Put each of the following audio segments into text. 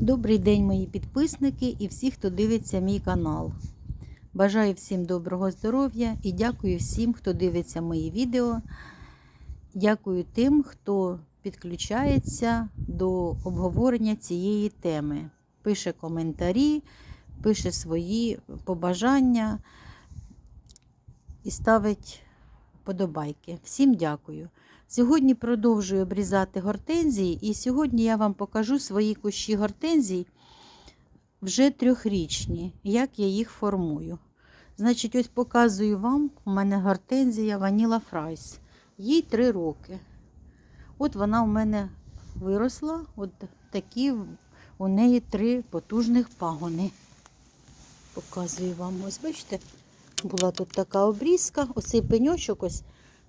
Добрий день, мої підписники і всі, хто дивиться мій канал. Бажаю всім доброго здоров'я і дякую всім, хто дивиться мої відео. Дякую тим, хто підключається до обговорення цієї теми. Пише коментарі, пише свої побажання і ставить подобайки. Всім дякую. Сьогодні продовжую обрізати гортензії, і сьогодні я вам покажу свої кущі гортензій вже трьохрічні, як я їх формую. Значить, ось показую вам, у мене гортензія Ваніла Фрайс. Їй три роки. От вона у мене виросла, от такі у неї три потужних пагони. Показую вам, ось бачите, була тут така обрізка, оцей пеньочок ось.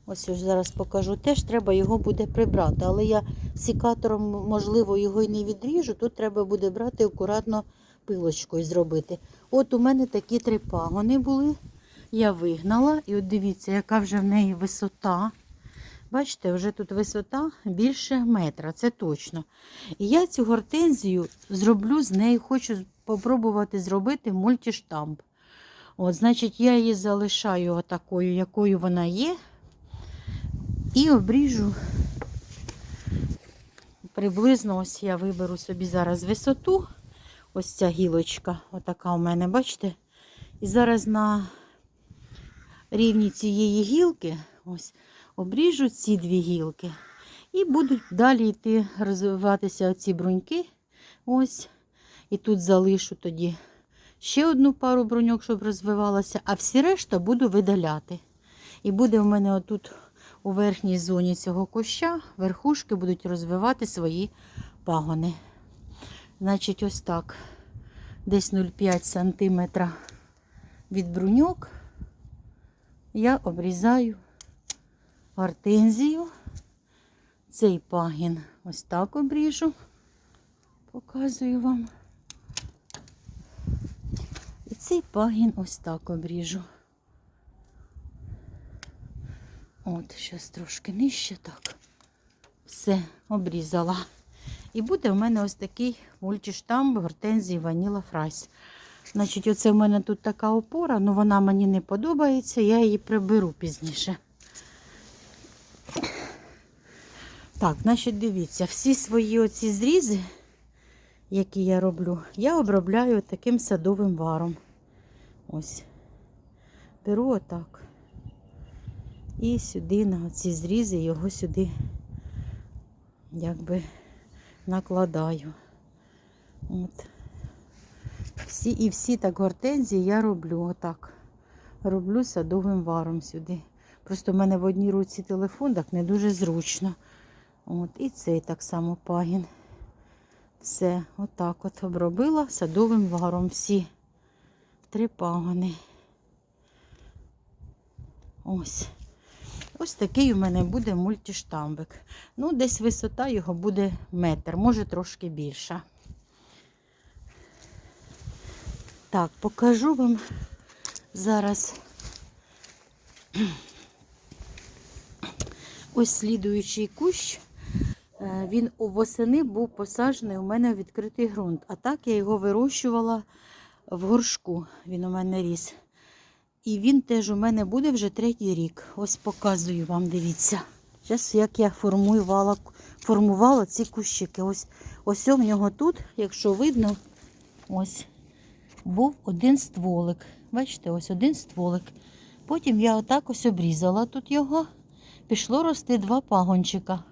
Ось ось зараз покажу. Теж треба його буде прибрати. Але я сікатором, можливо, його і не відріжу. Тут треба буде брати акуратно пилочкою зробити. От у мене такі три пагони були. Я вигнала. І от дивіться, яка вже в неї висота. Бачите, вже тут висота більше метра, це точно. І я цю гортензію зроблю з нею, хочу спробувати зробити мультиштамп. От, Значить, я її залишаю отакою, якою вона є. І обріжу приблизно ось я виберу собі зараз висоту. Ось ця гілочка, отака у мене, бачите? І зараз на рівні цієї гілки ось обріжу ці дві гілки. І будуть далі йти розвиватися оці бруньки. Ось. І тут залишу тоді ще одну пару бруньок, щоб розвивалася, а всі решта буду видаляти. І буде в мене отут у верхній зоні цього куща верхушки будуть розвивати свої пагони. Значить, ось так. Десь 0,5 см від бруньок я обрізаю гортензію. Цей пагін ось так обріжу, показую вам. І цей пагін ось так обріжу. От, зараз трошки нижче так. Все, обрізала. І буде в мене ось такий мультиштамп гортензії Ваніла Фрайс. Значить, оце в мене тут така опора, але вона мені не подобається, я її приберу пізніше. Так, значить, дивіться, всі свої оці зрізи, які я роблю, я обробляю таким садовим варом. Ось. Беру отак. І сюди на ці зрізи його сюди якби накладаю. От. Всі, І всі так гортензії я роблю отак. Роблю садовим варом сюди. Просто в мене в одній руці телефон, так не дуже зручно. От, І цей так само пагін. Все, отак от обробила садовим варом всі три пагони. Ось. Ось такий у мене буде мультиштамбик. Ну, десь висота його буде метр, може трошки більша. Так, покажу вам зараз ось слідуючий кущ. Е, Він у восени був посаджений у мене в відкритий ґрунт. А так я його вирощувала в горшку. Він у мене ріс. І він теж у мене буде вже третій рік. Ось показую вам, дивіться. Зараз як я формувала формувала ці кущики. Ось ось у нього тут, якщо видно, ось був один стволик. Бачите, ось один стволик. Потім я отак ось обрізала тут його. Пішло рости два пагончика.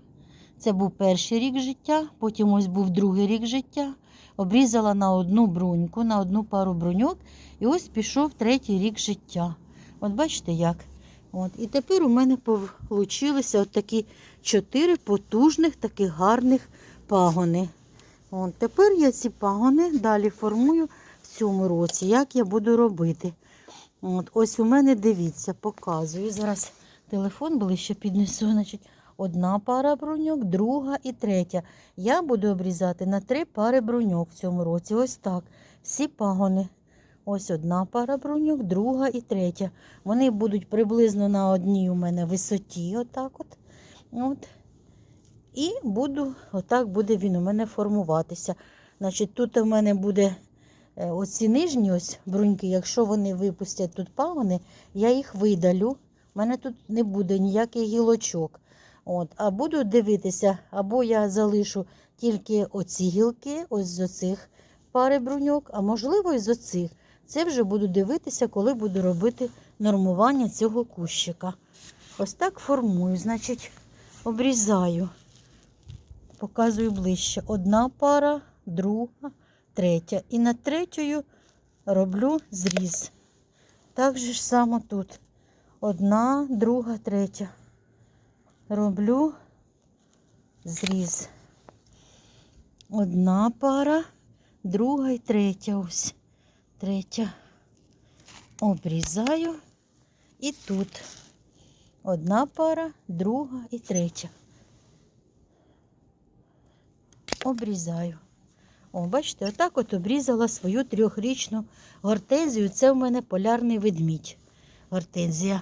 Це був перший рік життя, потім ось був другий рік життя. Обрізала на одну бруньку, на одну пару бруньок. І ось пішов третій рік життя. От бачите як? От. І тепер у мене получилися такі чотири потужних, таких гарних пагони. От. Тепер я ці пагони далі формую в цьому році, як я буду робити. От. Ось у мене дивіться, показую. Зараз телефон ближче піднесу. Значить, Одна пара бруньок, друга і третя. Я буду обрізати на три пари бруньок в цьому році. Ось так. Всі пагони. Ось одна пара бруньок, друга і третя. Вони будуть приблизно на одній у мене висоті. Отак от. От. І буду, отак буде він у мене формуватися. Значить, тут у мене буде е, оці нижні ось бруньки, якщо вони випустять тут пагони, я їх видалю. У мене тут не буде ніяких гілочок. От, а буду дивитися, або я залишу тільки оці гілки, ось з оцих пари бруньок, а можливо і з оцих. Це вже буду дивитися, коли буду робити нормування цього кущика. Ось так формую, значить, обрізаю, показую ближче. Одна пара, друга, третя. І над третьою роблю зріз. Так же ж само тут. Одна, друга, третя. Роблю зріз. Одна пара, друга і третя ось. Третя. Обрізаю. І тут одна пара, друга і третя. Обрізаю. О, бачите, отак от обрізала свою трьохрічну гортензію. Це в мене полярний ведмідь. Гортензія.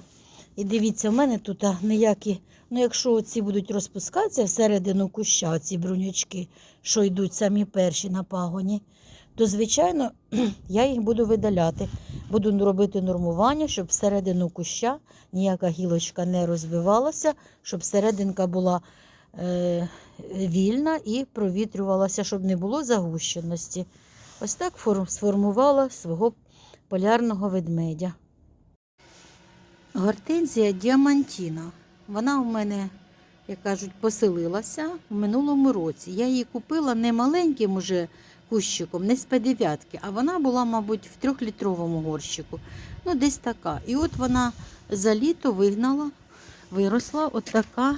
І дивіться, в мене тут ніякі, ну якщо ці будуть розпускатися всередину куща, ці брунячки, що йдуть самі перші на пагоні, то, звичайно, я їх буду видаляти. Буду робити нормування, щоб всередину куща ніяка гілочка не розвивалася, щоб серединка була е, вільна і провітрювалася, щоб не було загущеності. Ось так сформувала свого полярного ведмедя. Гортензія діамантіна. Вона у мене, як кажуть, поселилася в минулому році. Я її купила не маленьким уже кущиком, не з П9, а вона була, мабуть, в трьохлітровому горщику. Ну, десь така. І от вона за літо вигнала, виросла от така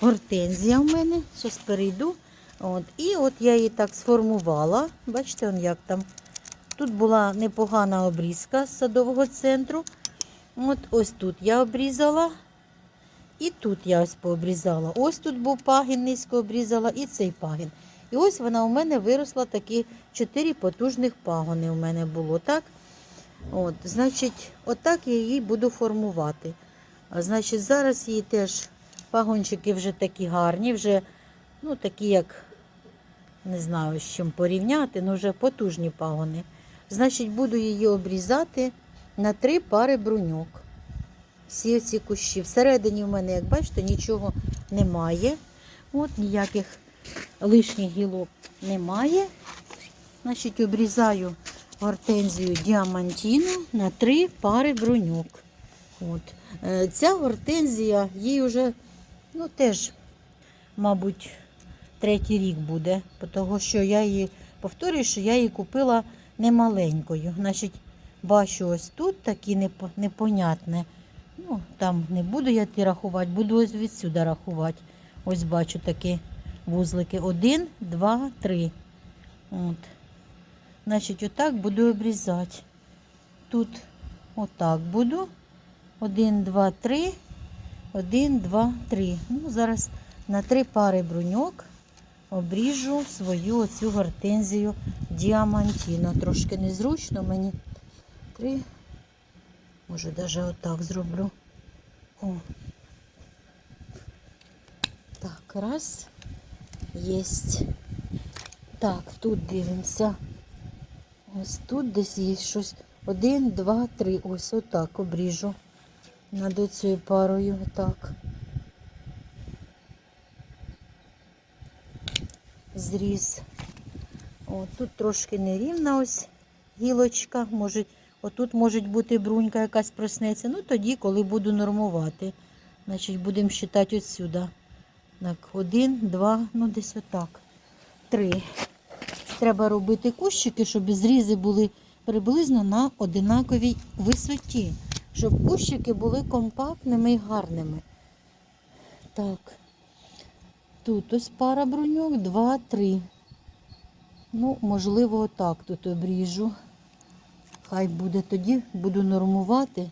гортензія у мене. Зараз перейду. От. І от я її так сформувала. Бачите, як там. Тут була непогана обрізка з садового центру. От ось тут я обрізала. І тут я ось пообрізала. Ось тут був пагін, низько обрізала, і цей пагін. І ось вона у мене виросла такі чотири потужних пагони у мене було, так? От, значить, отак я її буду формувати. А, значить, зараз її теж пагончики вже такі гарні, вже ну, такі, як не знаю, з чим порівняти, ну вже потужні пагони. Значить, буду її обрізати на три пари бруньок. Всі ці кущі. Всередині в мене, як бачите, нічого немає. От ніяких лишніх гілок немає. Значить, обрізаю гортензію діамантіну на три пари бруньок. От. Е, Ця гортензія, їй вже ну, теж, мабуть, третій рік буде, тому що я її повторюю, що я її купила немаленькою. Значить, бачу ось тут такі непонятне. Ну, там не буду я ті рахувати, буду ось відсюди рахувати. Ось бачу такі вузлики. Один, два, три. От. Значить, отак буду обрізати. Тут отак буду. Один, два, три. Один, два, три. Ну, зараз на три пари бруньок обріжу свою оцю гортензію діамантіно. Трошки незручно мені. Три. Може, навіть отак зроблю. О. Так, раз. Єсть. Так, тут дивимося. Ось тут десь є щось. Один, два, три. Ось отак обріжу. Над цією парою. Отак. Зріз. О, тут трошки нерівна ось гілочка. Може, отут може бути брунька якась проснеться. Ну тоді, коли буду нормувати. Значить, будемо вважати отсюди. Так, один, два, ну десь отак. Три. Треба робити кущики, щоб зрізи були приблизно на одинаковій висоті. Щоб кущики були компактними і гарними. Так. Тут ось пара бруньок, два, три. Ну, можливо, отак тут обріжу. Хай буде тоді, буду нормувати.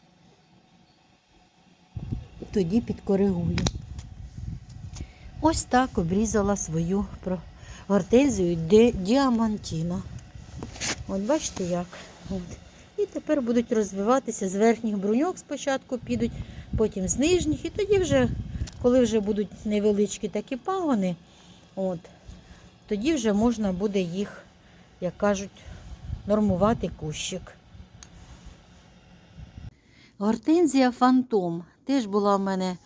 Тоді підкоригую. Ось так обрізала свою гортензію діамантіна. От бачите як. От. І тепер будуть розвиватися з верхніх бруньок спочатку підуть, потім з нижніх. І тоді вже, коли вже будуть невеличкі такі пагони, от, тоді вже можна буде їх як кажуть, нормувати кущик. Гортензія фантом теж була в мене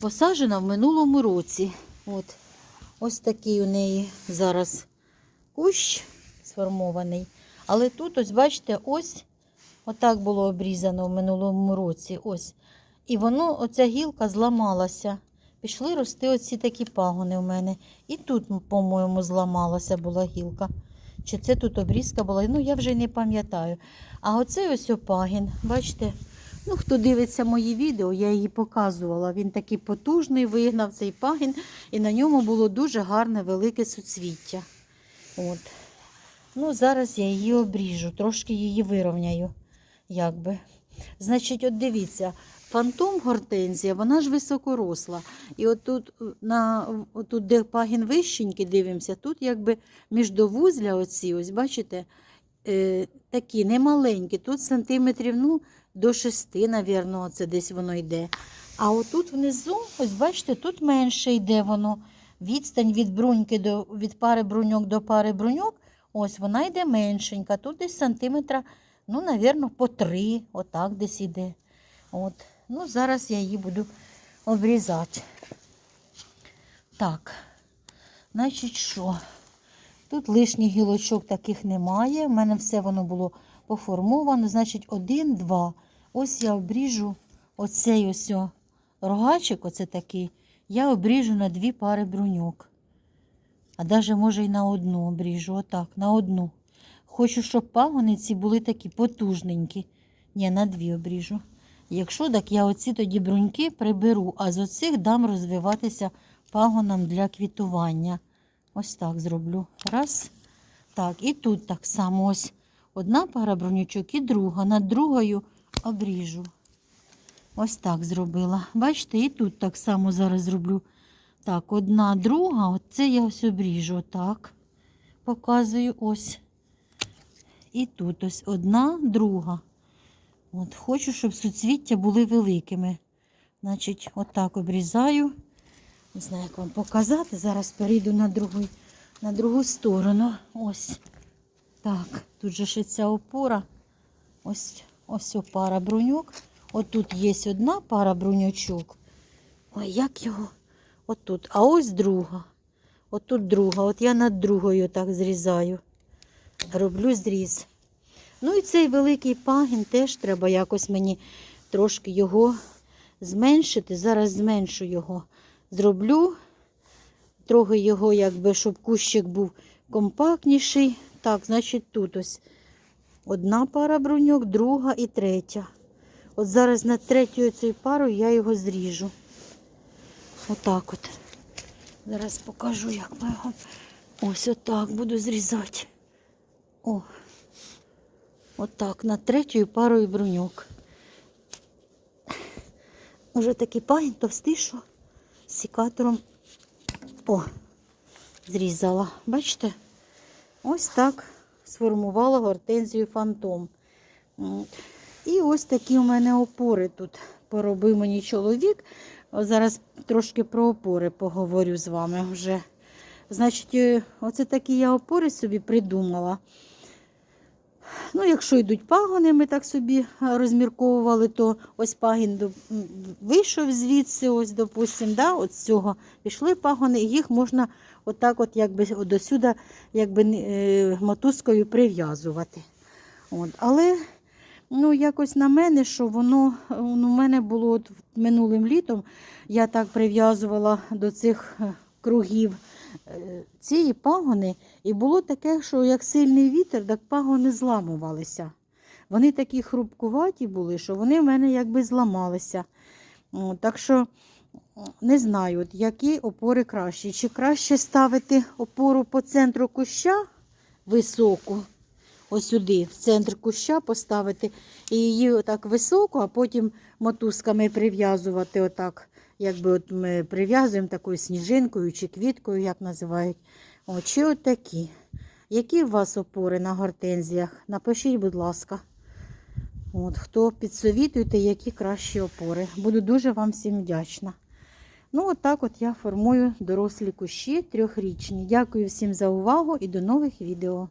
посаджена в минулому році. От. Ось такий у неї зараз кущ сформований. Але тут, ось бачите, ось отак було обрізано в минулому році. Ось. І воно, оця гілка зламалася. Пішли рости оці такі пагони у мене. І тут, по-моєму, зламалася була гілка. Чи це тут обрізка була? Ну, я вже не пам'ятаю. А оцей ось опагін, бачите, ну, хто дивиться мої відео, я її показувала. Він такий потужний, вигнав цей пагін, і на ньому було дуже гарне велике суцвіття. От. Ну, зараз я її обріжу, трошки її вирівняю. Якби. Значить, от дивіться, фантом гортензія, вона ж високоросла. І отут, на, отут де пагін вищенький, дивимося, тут якби міждовузля оці, ось бачите, е, такі немаленькі. Тут сантиметрів ну, до 6, навірно, це десь воно йде. А отут внизу, ось бачите, тут менше йде воно. Відстань від бруньки до від пари бруньок до пари бруньок, ось вона йде меншенька. Тут десь сантиметра, ну, навірно, по три, отак десь іде. От. Ну, зараз я її буду обрізати. Так, значить, що? Тут лишніх гілочок таких немає. У мене все воно було поформовано. Значить, один, два. Ось я обріжу оцей ось рогачик, оце такий, я обріжу на дві пари бруньок. А навіть, може, і на одну обріжу. Отак, на одну. Хочу, щоб пагони ці були такі потужненькі. Ні, на дві обріжу. Якщо так, я оці тоді бруньки приберу, а з оцих дам розвиватися пагонам для квітування. Ось так зроблю. Раз. Так, і тут так само ось одна пара брунючок і друга. Над другою обріжу. Ось так зробила. Бачите, і тут так само зараз зроблю. Так, одна, друга, оце я ось обріжу. Отак. Показую ось. І тут ось одна, друга. От, хочу, щоб суцвіття були великими. Значить, отак обрізаю. Не знаю, як вам показати. Зараз перейду на другу, на другу сторону. Ось. Так, тут же ще ця опора. Ось ось пара бруньок. Отут є одна пара бруньочок. Ой, як його? Отут. А ось друга. Отут друга. От я над другою так зрізаю. Роблю зріз. Ну і цей великий пагін теж треба якось мені трошки його зменшити. Зараз зменшу його. Зроблю. Трохи його, якби, щоб кущик був компактніший. Так, значить, тут ось одна пара бруньок, друга і третя. От зараз над третьою цією парою я його зріжу. Отак от. Зараз покажу, як ми його. Ось отак буду зрізати. О. Отак, над третьою парою бруньок. Уже такий пагін товстий, що сікатором. О, зрізала. Бачите? Ось так сформувала гортензію фантом. І ось такі у мене опори тут поробив мені чоловік. Зараз трошки про опори поговорю з вами вже. Значить, е, оце такі я опори собі придумала. Ну, якщо йдуть пагони, ми так собі е, розмірковували, то ось пагін вийшов звідси, ось, допустим, да, от з цього пішли пагони, і їх можна отак от якби до сюди якби, е, мотузкою прив'язувати. От. Але ну, якось на мене, що воно ну, у мене було от минулим літом, я так прив'язувала до цих е, кругів е, ці пагони, і було таке, що як сильний вітер, так пагони зламувалися. Вони такі хрупкуваті були, що вони в мене якби зламалися. Так що не знаю, які опори кращі. Чи краще ставити опору по центру куща високу, ось сюди, в центр куща поставити і її отак високо, а потім мотузками прив'язувати отак. Якби от ми прив'язуємо такою сніжинкою чи квіткою, як називають. О, от такі. Які у вас опори на гортензіях? Напишіть, будь ласка. От, хто підсовітуєте, які кращі опори. Буду дуже вам всім вдячна. Ну, от так от я формую дорослі кущі трьохрічні. Дякую всім за увагу і до нових відео.